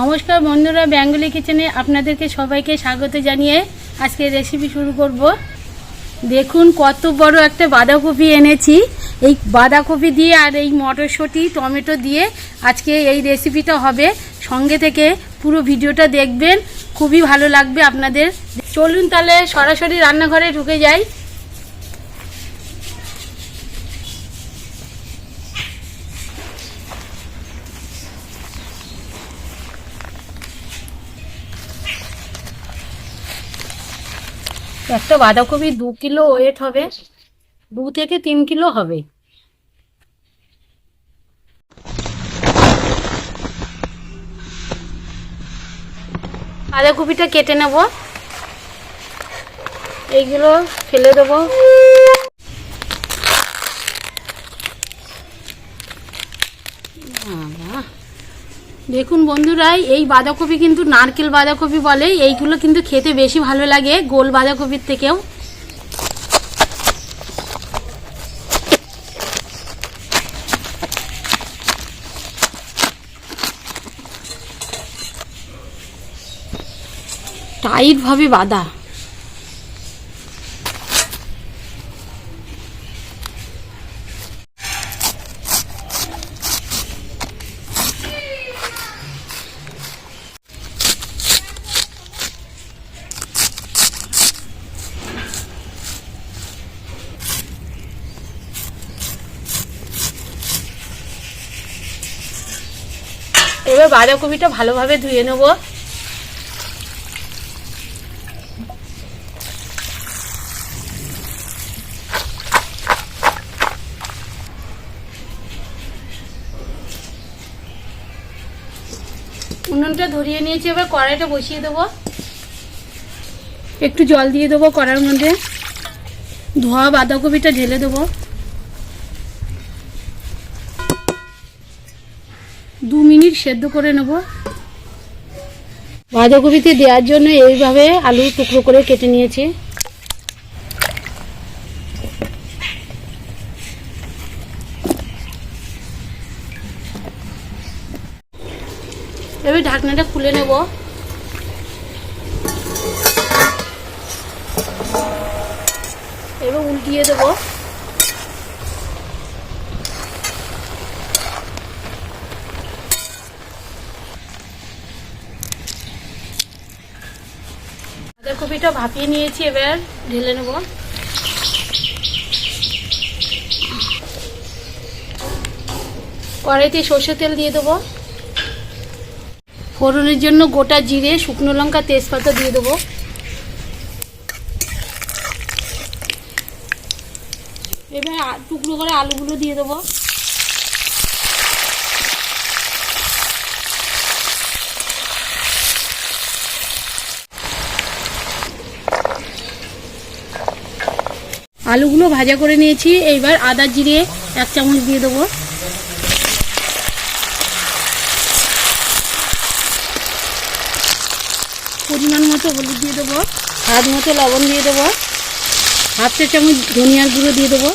নমস্কার বন্ধুরা, বেঙ্গলি কিচেনে আপনাদেরকে সবাইকে স্বাগত জানিয়ে আজকে রেসিপি শুরু করব। দেখুন কত বড় একটা বাঁধাকপি এনেছি। এই বাঁধাকপি দিয়ে আর এই মটরশুঁটি, টমেটো দিয়ে আজকে এই রেসিপিটা হবে। সঙ্গে থেকে পুরো ভিডিওটা দেখবেন। খুবই ভালো লাগবে আপনাদের। চলুন তাহলে সরাসরি রান্নাঘরে ঢুকে যাই। একটা বাঁধাকপি দু কিলো ওয়েট হবে, দু থেকে তিন কিলো হবে। বাঁধাকপিটা কেটে নেব। এইগুলো ফেলে দেবো। দেখুন বন্ধুরা, এই বাঁধাকপি কিন্তু নারকেল বাঁধাকপি বলে, এইগুলো কিন্তু খেতে বেশি ভালো লাগে গোল বাঁধাকপির থেকেও। টাইট ভাবে বাঁধা। এবার বাঁধাকপিটা ভালোভাবে ধুয়ে নেব। উনুনটা ধরিয়ে নিয়েছি, এবার কড়াইটা বসিয়ে দেবো। একটু জল দিয়ে দেবো কড়ার মধ্যে। ধোয়া বাঁধাকপিটা ঢেলে দেবো। মিনিট সেদ্ধ করে নেব। বাঁধাকপিতে দেওয়ার জন্য এইভাবে আলু টুকরো করে কেটে নিয়েছি। এবার ঢাকনাটা খুলে নেব। এবার উল্টিয়ে দেবো। বাঁধাকপিটা ভাপিয়ে নিয়েছি এবার, ঢেলে নেব। কড়াইতে সর্ষে তেল দিয়ে দেবো। ফোড়নের জন্য গোটা জিরে, শুকনো লঙ্কা, তেজপাতা দিয়ে দেবো। এবার টুকরো করে আলুগুলো দিয়ে দেবো। আলুগুলো ভাজা করে নিয়েছি। এইবার আদা জিরে এক চামচ দিয়ে দেবো। পরিমাণ মতো হলুদ দিয়ে দেবো। স্বাদ মতো লবণ দিয়ে দেবো। হাফ চা চামচ ধনিয়ার গুঁড়ো দিয়ে দেবো।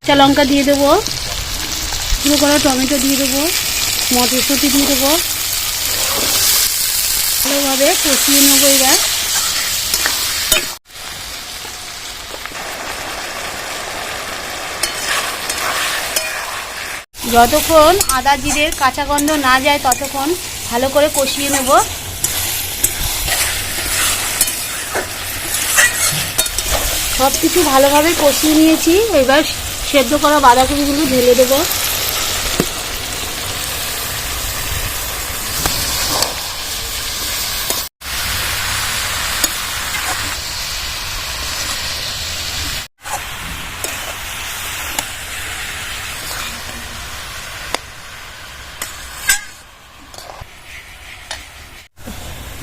কাঁচা লঙ্কা দিয়ে দেবো। পুরো করা টমেটো দিয়ে দেবো। মটরশুঁটি দিয়ে দেবো। ভালোভাবে কষিয়ে নেব এবার। যতক্ষণ আদা জিরের কাঁচা গন্ধ না যায়, ততক্ষণ ভালো করে কষিয়ে নেব। সব কিছু ভালোভাবে কষিয়ে নিয়েছি। এবার সেদ্ধ করা বাঁধাকপিগুলো ঢেলে দেবো।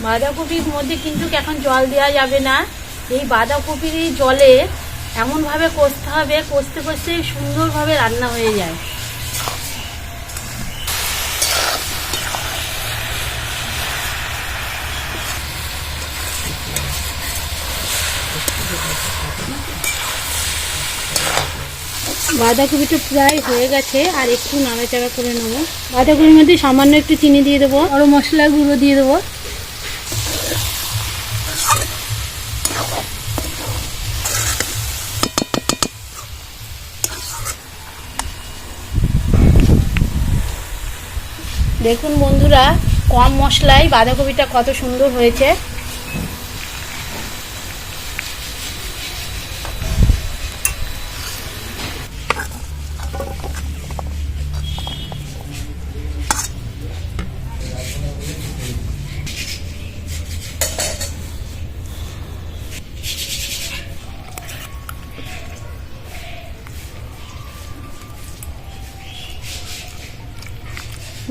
বাঁধাকপির মধ্যে কিন্তু এখন জল দেওয়া যাবে না। এই বাঁধাকপির জলে এমনভাবে কষতে হবে, কষতে কষতে সুন্দরভাবে রান্না হয়ে যায়। বাঁধাকপিটা প্রায় হয়ে গেছে, আর একটু নাড়াচাড়া করে নেব। বাঁধাকপির মধ্যে সামান্য একটু চিনি দিয়ে দেবো আরও মশলা গুঁড়ো দিয়ে দেবো। দেখুন বন্ধুরা কম মশলায় বাঁধাকপিটা কত সুন্দর হয়েছে।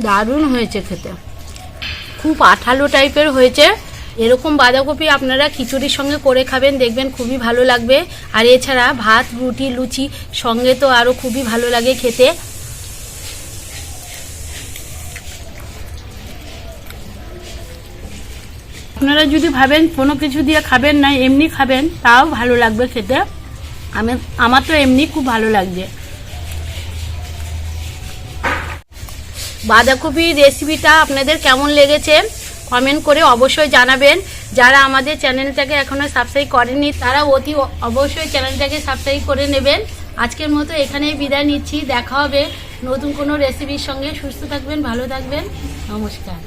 দারুণ হয়েছে খেতে। খুব আঠালো টাইপের হয়েছে। এরকম বাঁধাকপি আপনারা খিচুড়ির সঙ্গে করে খাবেন, দেখবেন খুবই ভালো লাগবে। আর এছাড়া ভাত, রুটি, লুচি সঙ্গে তো আরও খুবই ভালো লাগে খেতে। আপনারা যদি ভাবেন কোনো কিছু দিয়ে খাবেন না এমনি খাবেন, তাও ভালো লাগবে খেতে। আমি আমার তো এমনি খুব ভালো লাগছে। বাঁধাকপির রেসিপিটা আপনাদের কেমন লেগেছে কমেন্ট করে অবশ্যই জানাবেন। যারা আমাদের চ্যানেলটাকে এখনও সাবস্ক্রাইব করেনি তারা অতি অবশ্যই চ্যানেলটাকে সাবস্ক্রাইব করে নেবেন। আজকের মতো এখানেই বিদায় নিচ্ছি। দেখা হবে নতুন কোনো রেসিপির সঙ্গে। সুস্থ থাকবেন, ভালো থাকবেন। নমস্কার।